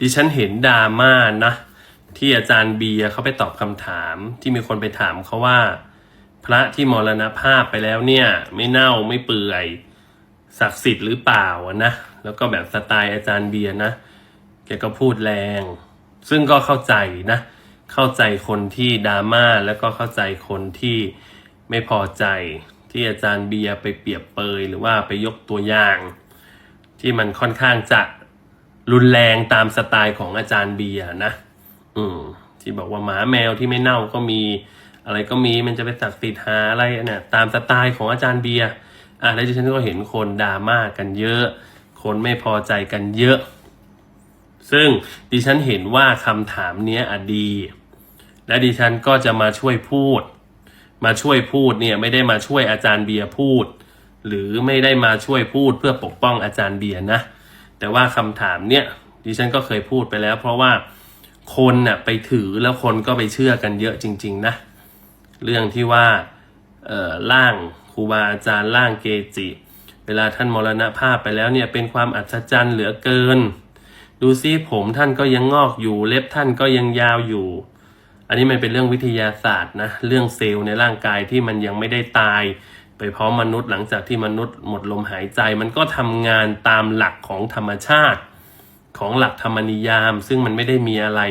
ดิฉันเห็นดราม่านะที่อาจารย์เบียเขาไปตอบคำถามที่มีคนไปถามเขาว่า พระที่มรณภาพไปแล้วเนี่ย ไม่เน่าไม่เปื่อยศักดิ์สิทธิ์หรือเปล่านะแล้วก็แบบสไตล์อาจารย์เบียนะแกก็พูดแรง ซึ่งก็เข้าใจนะ เข้าใจคนที่ดราม่าแล้วก็เข้าใจคนที่ไม่พอใจที่อาจารย์เบียร์ไปเปรียบเปยหรือว่าไปยกตัวอย่าง ที่มันค่อนข้างจะ รุนแรงตามสไตล์ของอาจารย์เบียนะ อืม ที่บอกว่าหมาแมวที่ไม่เน่าก็มี อะไรก็มีมันจะไปศักดิ์สิทธิ์หาอะไรเนี่ยตามสไตล์ของอาจารย์เบียอะแล้วดิฉันก็เห็นคนดราม่ากันเยอะ คนไม่พอใจกันเยอะ ซึ่งดิฉันเห็นว่าคำถามเนี้ยอะดี และดิฉันก็จะมาช่วยพูด มาช่วยพูดเนี่ยไม่ได้มาช่วยอาจารย์เบียร์พูด หรือไม่ได้มาช่วยพูดเพื่อปกป้องอาจารย์เบียร์นะ แต่ว่าคำถามเนี่ยดิฉันก็เคยพูดไปแล้ว เพราะว่าคนน่ะไปถือแล้วคนก็ไปเชื่อกันเยอะจริง ๆ นะ เรื่องที่ว่าเอ่อร่างครูบาอาจารย์ร่างเกจิ เวลาท่านมรณภาพไปแล้วเนี่ยเป็นความอัศจรรย์เหลือเกิน ดูซิผมท่านก็ยังงอกอยู่เล็บท่านก็ยังยาวอยู่ อันนี้มันเป็นเรื่องวิทยาศาสตร์นะเรื่องเซลล์ในร่างกายที่มันยังไม่ได้ตาย ไปพร้อมมนุษย์หลังจากที่มนุษย์หมดลมหายใจ มันก็ทำงานตามหลักของธรรมชาติ ของหลักธรรมนิยาม ซึ่งมันไม่ได้มีอะไร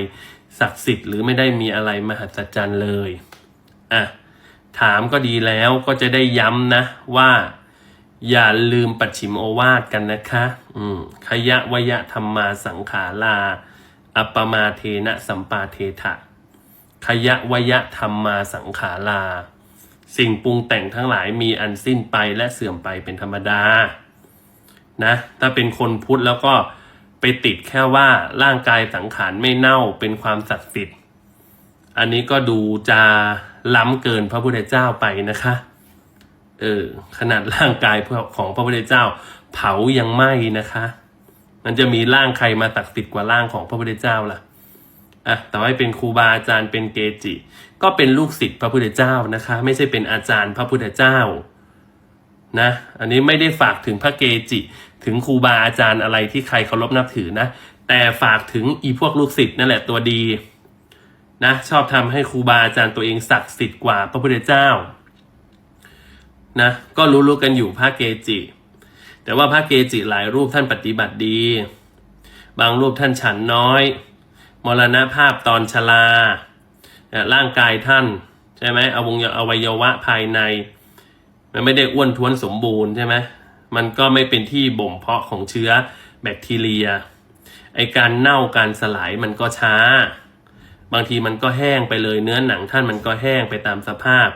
ศักดิ์สิทธิ์หรือไม่ได้มีอะไรมหัศจรรย์เลยอะถามก็ดีแล้วก็จะได้ย้ำนะว่า อย่าลืมปัจฉิมโอวาทกันนะคะ อืมขยะวยะธรรมาสังขารา อัปมาเทนะสัมปาเทถะขยะวยะธรรมาสังขารา สิ่งปรุงแต่งทั้งหลายมีอันสิ้นไปและเสื่อมไปเป็นธรรมดา นะ ถ้าเป็นคนพุทธแล้วก็ไปติดแค่ว่าร่างกายสังขารไม่เน่าเป็นความศักดิ์สิทธิ์ อันนี้ก็ดูจะล้ำเกินพระพุทธเจ้าไปนะคะ เออ ขนาดร่างกายของพระพุทธเจ้า เผายังไหม้นะคะ มันจะมีร่างใครมาตักติดกว่าร่างของพระพุทธเจ้าล่ะ อะแต่ว่าเป็นครูบาอาจารย์เป็นเกจิ ก็เป็นลูกศิษย์พระพุทธเจ้านะคะ ไม่ใช่เป็นอาจารย์พระพุทธเจ้านะอันนี้ไม่ได้ฝากถึงพระเกจิ ถึงครูบาอาจารย์อะไรที่ใครเคารพนับถือนะ แต่ฝากถึงอีพวกลูกศิษย์นั่นแหละตัวดีนะชอบทำให้ครูบาอาจารย์ตัวเองศักดิ์สิทธิ์กว่าพระพุทธเจ้านะก็รู้ๆกันอยู่พระเกจิ แต่ว่าพระเกจิหลายรูปท่านปฏิบัติดี บางรูปท่านฉันน้อย มรณภาพตอนชราร่างกายท่าน ใช่ไหมอวงอวัยวะภายใน มันไม่ได้อ้วนท้วนสมบูรณ์ใช่ไหมมันก็ไม่เป็นที่บ่มเพาะของเชื้อแบคทีเรีย ไอการเน่าการสลายมันก็ช้า บางทีมันก็แห้งไปเลยเนื้อหนังท่านมันก็แห้งไปตามสภาพ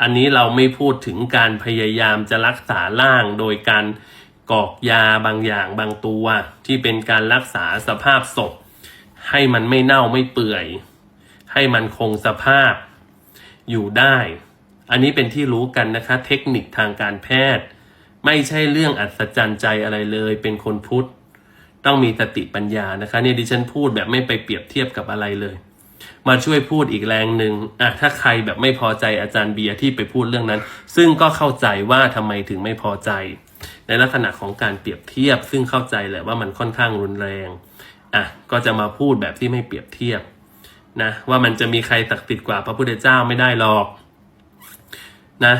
อันนี้เราไม่พูดถึงการพยายามจะรักษาร่างโดยการกอกยาบางอย่างบางตัว ที่เป็นการรักษาสภาพศพ ให้มันไม่เน่าไม่เปื่อย ให้มันคงสภาพอยู่ได้ อันนี้เป็นที่รู้กันนะคะ เทคนิคทางการแพทย์ ไม่ใช่เรื่องอัศจรรย์ใจอะไรเลย เป็นคนพุทธ ต้องมีสติปัญญานะคะเนี่ยดิฉันพูดแบบไม่ไปเปรียบเทียบกับอะไรเลย มาช่วยพูดอีกแรงหนึ่งอะถ้าใครแบบไม่พอใจอาจารย์เบียร์ที่ไปพูดเรื่องนั้น ซึ่งก็เข้าใจว่าทำไมถึงไม่พอใจ ในลักษณะของการเปรียบเทียบ ซึ่งเข้าใจแหละว่ามันค่อนข้างรุนแรง อะก็จะมาพูดแบบที่ไม่เปรียบเทียบนะว่ามันจะมีใครตักติดกว่าพระพุทธเจ้าไม่ได้หรอกนะ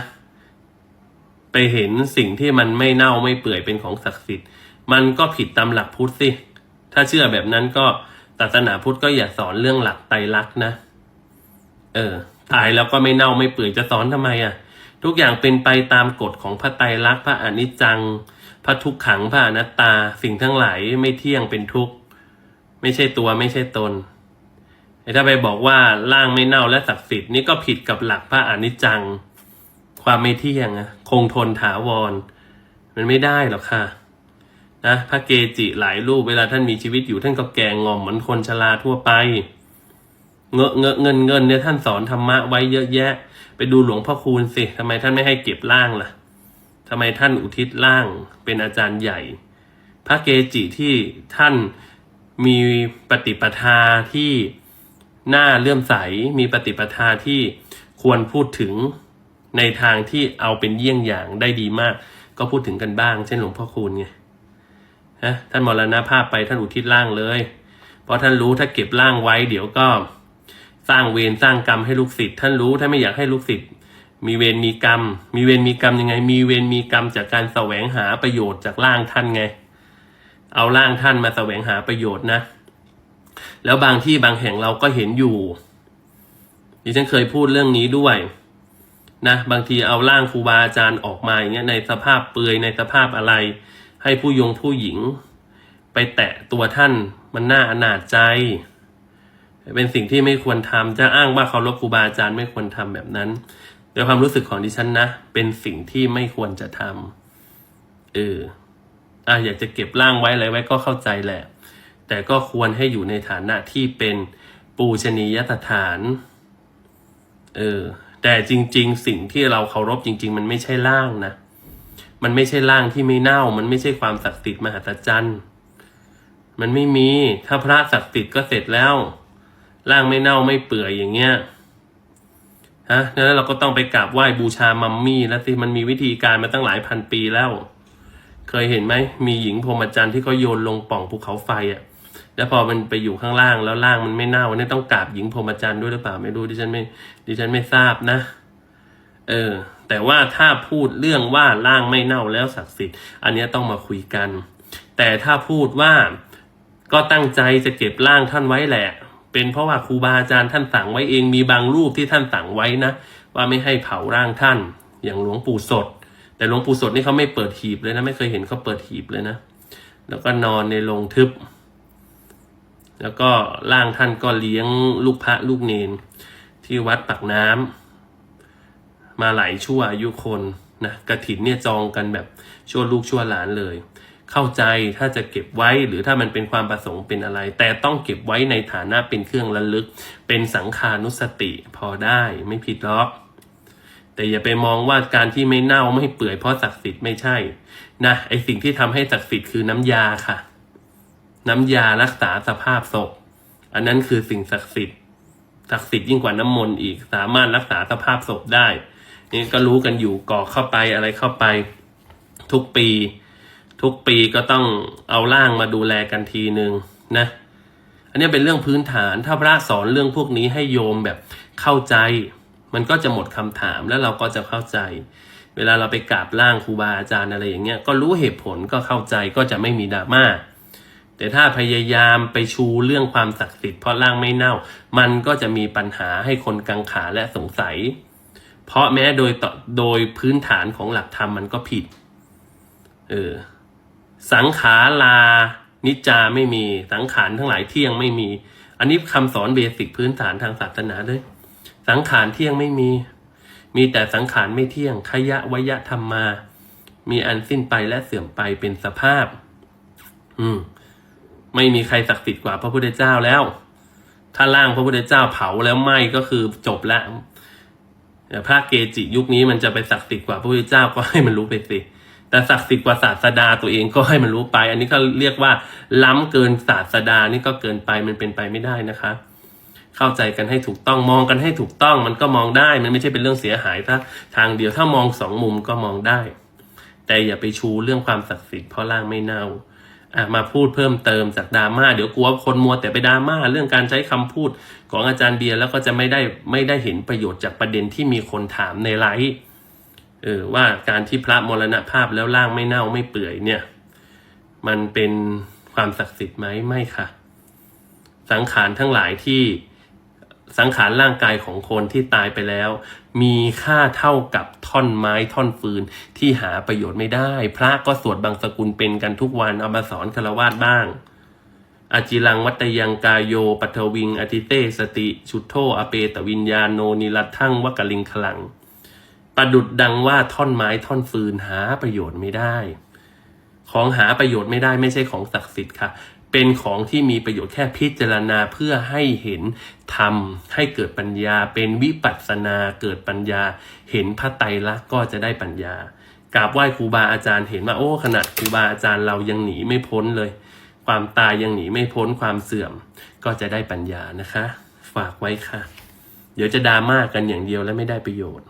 ไปเห็นสิ่งที่มันไม่เน่าไม่เปื่อยเป็นของศักดิ์สิทธิ์ มันก็ผิดตามหลักพุทธสิ ถ้าเชื่อแบบนั้นก็ศาสนาพุทธก็อย่าสอนเรื่องหลักไตรลักษณ์นะ เออตายแล้วก็ไม่เน่าไม่เปื่อยจะสอนทำไมอะ ทุกอย่างเป็นไปตามกฎของพระไตรลักษณ์พระอนิจจัง พระทุกขังพระอนัตตา สิ่งทั้งหลายไม่เที่ยงเป็นทุกข์ ไม่ใช่ตัวไม่ใช่ตนถ้าไปบอกว่าร่างไม่เน่าและศักดิ์สิทธิ์นี่ก็ผิดกับหลักพระอนิจจัง ความไม่เที่ยงอะคงทนถาวร มันไม่ได้หรอกค่ะนะพระเกจิหลายรูปเวลาท่านมีชีวิตอยู่ท่านก็แก่งอมเหมือนคนชราทั่วไป เงอะเงอะเงินเงินเนี่ยท่านสอนธรรมะไว้เยอะแยะ ไปดูหลวงพ่อคูณสิทำไมท่านไม่ให้เก็บร่างล่ะทำไมท่านอุทิศร่างเป็นอาจารย์ใหญ่ พระเกจิที่ท่าน มีปฏิปทาที่น่าเลื่อมใส มีปฏิปทาที่ควรพูดถึงในทางที่เอาเป็นเยี่ยงอย่างได้ดีมาก ก็พูดถึงกันบ้าง เช่นหลวงพ่อคูณไงฮะท่านมรณภาพไปท่านอุทิศร่างเลย เพราะท่านรู้ถ้าเก็บร่างไว้ เดี๋ยวก็สร้างเวรสร้างกรรมให้ลูกศิษย์ท่านรู้ถ้านไม่อยากให้ลูกศิษย์มีเวรมีกรรม มีเวรมีกรรมยังไง มีเวรมีกรรมจากการแสวงหาประโยชน์จากร่างท่านไง เอาร่างท่านมาแสวงหาประโยชน์นะ แล้วบางที่บางแห่งเราก็เห็นอยู่ดิฉันเคยพูดเรื่องนี้ด้วยนะบางทีเอาร่างครูบาอาจารย์ออกมาอย่างเงี้ยในสภาพเปลือยในสภาพอะไร ให้ผู้ยงผู้หญิง ไปแตะตัวท่านมันน่าอนาจใจ เป็นสิ่งที่ไม่ควรทำจะอ้างว่าเคารพครูบาอาจารย์ไม่ควรทำแบบนั้นโดยความรู้สึกของดิฉันนะ เป็นสิ่งที่ไม่ควรจะทำเออ อะอยากจะเก็บร่างไว้อะไรไว้ก็เข้าใจแหละ แต่ก็ควรให้อยู่ในฐานะที่เป็นปูชนียสถานเออแต่จริง ๆ สิ่งที่เราเคารพจริง ๆ มันไม่ใช่ร่างนะ มันไม่ใช่ร่างที่ไม่เน่า มันไม่ใช่ความศักดิ์สิทธิ์มหัศจรรย์มันไม่มี ถ้าพระศักดิ์สิทธิ์ก็เสร็จแล้ว ร่างไม่เน่าไม่เปื่อยอย่างเงี้ยฮะแล้วเราก็ต้องไปกราบไหว้บูชามัมมี่แล้วสิมันมีวิธีการมาตั้งหลายพันปีแล้ว เคยเห็นไหมมีหญิงพรหมจรรย์ที่เขาโยนลงป่องภูเขาไฟอะ่ะแล้วพอมันไปอยู่ข้างล่างแล้วล่างมันไม่เน่าเนี่ยต้องกราบหญิงพรหมจรรย์ด้วยหรือเปล่าไม่รู้ดิฉันไม่ดิฉันไม่ทราบนะ เออ แต่ว่าถ้าพูดเรื่องว่าร่างไม่เน่าแล้วศักดิ์สิทธิ์ อันนี้ต้องมาคุยกัน แต่ถ้าพูดว่าก็ตั้งใจจะเก็บร่างท่านไว้แหละ เป็นเพราะว่าครูบาอาจารย์ท่านสั่งไว้เองมีบางรูปที่ท่านสั่งไว้นะ ว่าไม่ให้เผาร่างท่าน อย่างหลวงปู่สด แต่หลวงปู่สดนี่เขาไม่เปิดหีบเลยนะ ไม่เคยเห็นเขาเปิดหีบเลยนะ แล้วก็นอนในโรงทึบ แล้วก็ร่างท่านก็เลี้ยงลูกพระลูกเนน ที่วัดปักน้ำมาหลายชั่วอายุคนนะกระถินเนี่ยจองกันแบบชั่วลูกชั่วหลานเลย เข้าใจถ้าจะเก็บไว้หรือถ้ามันเป็นความประสงค์เป็นอะไร แต่ต้องเก็บไว้ในฐานะเป็นเครื่องระลึก เป็นสังขานุสติพอได้ไม่ผิดหรอก แต่อย่าไปมองว่าการที่ไม่เน่าไม่เปื่อยเพราะศักดิ์สิทธิ์ไม่ใช่นะไอสิ่งที่ทำให้ศักดิ์สิทธิ์คือน้ำยาค่ะ น้ำยารักษาสภาพศพ อันนั้นคือสิ่งศักดิ์สิทธิ์ศักดิ์สิทธิ์ยิ่งกว่าน้ำมนต์อีกสามารถรักษาสภาพศพได้นี่ก็รู้กันอยู่ก่อเข้าไปอะไรเข้าไป ทุกปี ทุกปีก็ต้องเอาร่างมาดูแลกันทีหนึ่งนะ อันนี้เป็นเรื่องพื้นฐานถ้าพระสอนเรื่องพวกนี้ให้โยมแบบเข้าใจ มันก็จะหมดคำถามแล้วเราก็จะเข้าใจ เวลาเราไปกราบร่างครูบาอาจารย์อะไรอย่างเงี้ยก็รู้เหตุผลก็เข้าใจก็จะไม่มีดราม่าแต่ถ้าพยายามไปชูเรื่องความศักดิ์สิทธิ์เพราะร่างไม่เน่า มันก็จะมีปัญหาให้คนกังขาและสงสัย เพราะแม้โดยต่อโดยพื้นฐานของหลักธรรมมันก็ผิด เออ สังขารานิจจาไม่มี สังขารทั้งหลายเที่ยงไม่มี อันนี้คำสอนเบสิกพื้นฐานทางศาสนาเลย สังขารเที่ยงไม่มี มีแต่สังขารไม่เที่ยงขยะวยะธรรมมา มีอันสิ้นไปและเสื่อมไปเป็นสภาพ อืม ไม่มีใครศักดิ์สิทธิ์กว่าพระพุทธเจ้าแล้ว ถ้าร่างพระพุทธเจ้าเผาแล้วไหม้ก็คือจบแล้วพระเกจิยุคนี้มันจะไปศักดิ์สิทธิ์กว่าพระพุทธเจ้าก็ให้มันรู้ไปสิแต่ศักดิ์สิทธิ์กว่าศาสดาตัวเองก็ให้มันรู้ไป อันนี้ก็เรียกว่าล้ำเกินศาสดานี่ก็เกินไปมันเป็นไปไม่ได้นะคะ เข้าใจกันให้ถูกต้องมองกันให้ถูกต้องมันก็มองได้ มันไม่ใช่เป็นเรื่องเสียหายถ้าทางเดียวถ้ามองสองมุมก็มองได้ แต่อย่าไปชูเรื่องความศักดิ์สิทธิ์เพราะร่างไม่เน่าอะมาพูดเพิ่มเติมจากดราม่าเดี๋ยวกลัวคนมัวแต่ไปดราม่าเรื่องการใช้คำพูดของอาจารย์เบียร์แล้วก็จะไม่ได้ไม่ได้เห็นประโยชน์จากประเด็นที่มีคนถามในไลฟ์เออว่าการที่พระมรณภาพแล้วร่างไม่เน่าไม่เปื่อยเนี่ย มันเป็นความศักดิ์สิทธิ์ไหมไม่ค่ะ สังขารทั้งหลายที่ สังขารร่างกายของคนที่ตายไปแล้ว มีค่าเท่ากับท่อนไม้ท่อนฟืนที่หาประโยชน์ไม่ได้ พระก็สวดบางสกุลเป็นกันทุกวันเอามาสอนคารวาสบ้างอาจิลังวัตยังกายโย ปัทวิงอติเตสติ ชุดโทอเปตวิญญาโนนิรัตทั้งวกลิงคลัง ประดุดดังว่าท่อนไม้ท่อนฟืนหาประโยชน์ไม่ได้ ของหาประโยชน์ไม่ได้ไม่ใช่ของศักดิ์สิทธิ์ค่ะ เป็นของที่มีประโยชน์แค่พิจารณาเพื่อให้เห็นธรรมให้เกิดปัญญา เป็นวิปัสสนาเกิดปัญญา เห็นพระไตรลักษณ์ก็จะได้ปัญญากราบไหว้ครูบาอาจารย์เห็นว่าโอ้ขนาดครูบาอาจารย์เรายังหนีไม่พ้นเลย ความตายยังหนีไม่พ้นความเสื่อม ก็จะได้ปัญญานะคะ ฝากไว้ค่ะ เดี๋ยวจะดราม่ากันอย่างเดียวและไม่ได้ประโยชน์